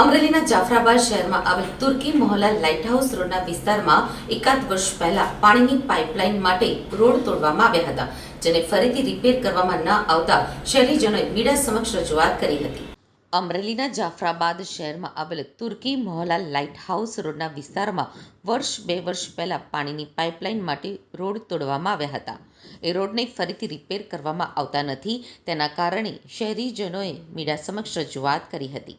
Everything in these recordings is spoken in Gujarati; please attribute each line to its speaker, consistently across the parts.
Speaker 1: અમરેલીના જાફરાબાદ શહેરમાં આવેલ તુર્કી મોહલ્લા લાઇટ હાઉસ રોડના વિસ્તારમાં એકાદ વર્ષ પહેલા પાણીની પાઇપલાઇન માટે રોડ તોડવામાં આવ્યા હતા, જેને ફરીથી રિપેર કરવામાં ન આવતા શહેરીજનોએ મીડિયા સમક્ષ રજૂઆત કરી હતી. અમરેલીના જાફરાબાદ શહેરમાં આવેલ તુર્કી મોહલા લાઇટ હાઉસ રોડના વિસ્તારમાં વર્ષ બે વર્ષ પહેલા પાણીની પાઇપલાઇન માટે રોડ તોડવામાં આવ્યા હતા. એ રોડને ફરીથી રિપેર કરવામાં આવતા નથી, તેના કારણે શહેરીજનોએ મીડિયા સમક્ષ રજૂઆત કરી હતી.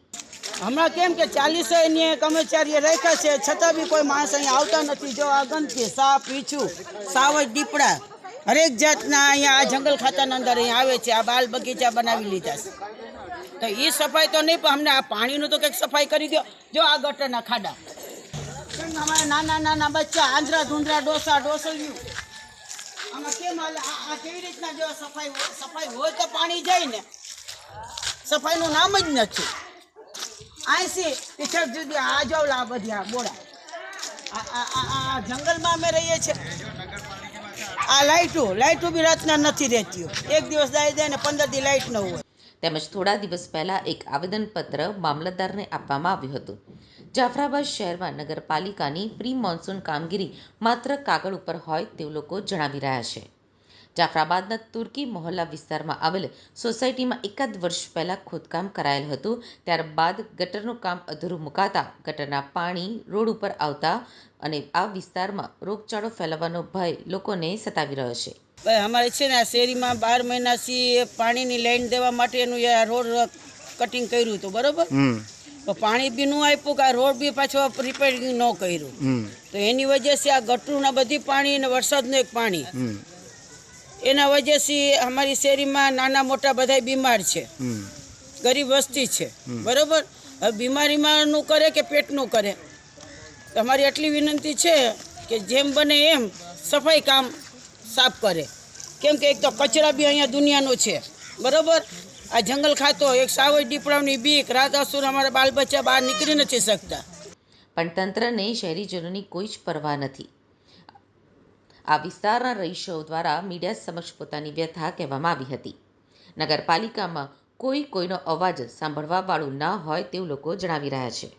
Speaker 2: હમણાં કેમ કે ચાલીસો એની કર્મચારીએ રાખ્યા છે, છતાં બી કોઈ માણસ અહીંયા આવતા નથી. જો આ ગંદકી, સાપ પીછું સાવજ, દીપડા, હરેક જાતના અહીંયા આ જંગલ ખાતાના અંદર અહીંયા આવે છે, આ બાલ બગીચા બનાવી લીધા છે. તો એ સફાઈ તો નહીં, પણ અમને આ પાણીનું તો કંઈક સફાઈ કરી દો. જો આ ગટરના ખાડા. અમારા નાના નાના બચ્ચા, આંધ્રા ધૂંધરા, ડોસા, ડોસલ્યું. આમાં કેમ આ કેવી રીતના જો સફાઈ સફાઈ હોય તો પાણી જાય ને. સફાઈનું નામ જ નથી. આઈસી ટીચર જુદી, આ જોવલા આ બધી આ બોડા આ જંગલમાં અમે રહીએ છીએ. આ લાઇટો લાઇટો બી રાતના નથી રહેતી એક દિવસ દાઈ દે ને પંદર દી લાઇટ ન હોય.
Speaker 1: તેમજ થોડા દિવસ પહેલાં એક આવેદનપત્ર મામલતદારને આપવામાં આવ્યું હતું. જાફરાબાદ શહેરમાં નગરપાલિકાની પ્રી મોન્સૂન કામગીરી માત્ર કાગળ ઉપર હોય તેવું લોકો જણાવી રહ્યા છે. જાફરાબાદના તુર્કી મોહલ્લા વિસ્તારમાં આવેલ સોસાયટીમાં એકાદ વર્ષ પહેલાં ખોદકામ કરાયેલ હતું. ત્યારબાદ ગટરનું કામ અધૂરું મુકાતા ગટરના પાણી રોડ ઉપર આવતા અને આ વિસ્તારમાં રોગચાળો ફેલાવાનો ભય લોકોને સતાવી રહ્યો છે.
Speaker 2: ભાઈ અમારે છે ને આ શેરીમાં બાર મહિનાથી પાણીની લાઈન દેવા માટેનું એ આ રોડ કટિંગ કર્યું હતું બરોબર? તો પાણી બી નું આપ્યું કે આ રોડ બી પાછો રિપેરિંગ ન કર્યું. તો એની વજહથી આ ગટરું બધી પાણી અને વરસાદનું એક પાણી. એના વજહથી અમારી શેરીમાં નાના મોટા બધા બીમાર છે. ગરીબ વસ્તી છે. બરોબર? હવે બીમારીમાં નું કરે કે પેટનું કરે? તમારી એટલી વિનંતી છે કે જેમ બને એમ સફાઈ કામ સાફ કરે. કેમ કે એક તો કચરા બી અહીંયા દુનિયાનો છે. બરોબર? આ જંગલ ખાતો એક સાવજ દીપડાની બીક રાત અસુર અમારા બાલ બચ્ચા બહાર નીકળી નથી શકતા.
Speaker 1: પણ તંત્રને શહેરીજનોની કોઈ જ પરવા નથી. આ વિસ્તારના રહીશો દ્વારા મીડિયા સમક્ષ પોતાની વ્યથા કહેવામાં આવી હતી. નગરપાલિકામાં કોઈ કોઈનો અવાજ સાંભળવાવાળું ન હોય તેવું લોકો જણાવી રહ્યા છે.